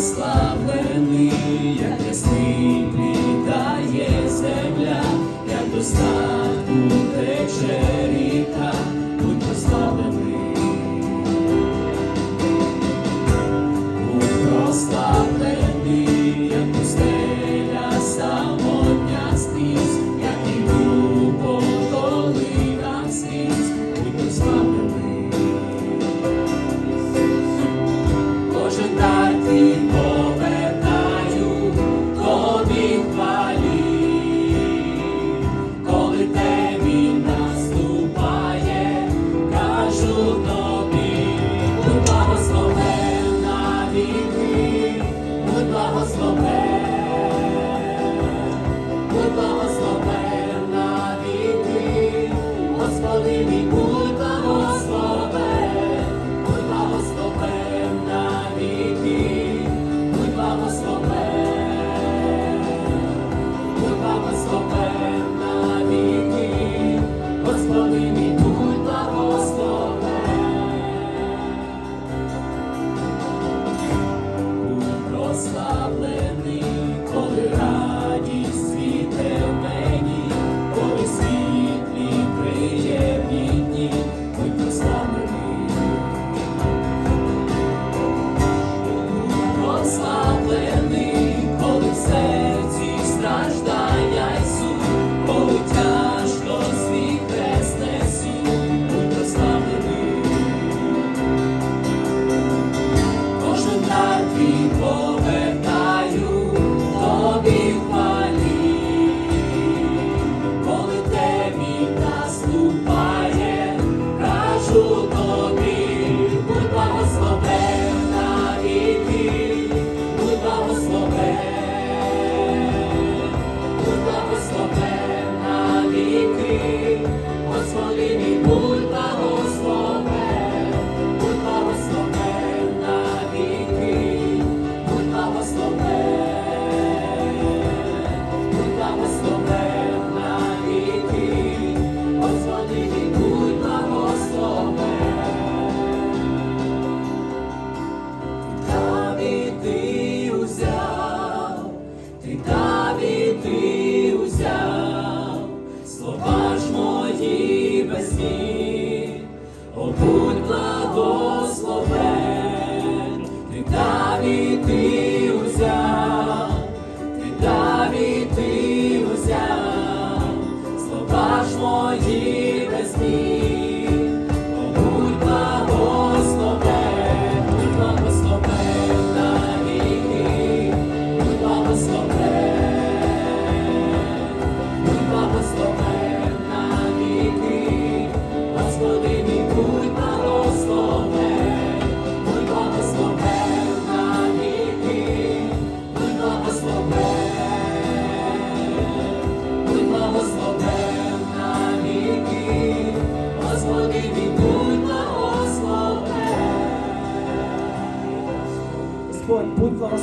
прославлений, як ясний земля, як достатку тече зелений, коли радість світе. see. 보인 줄 알았어.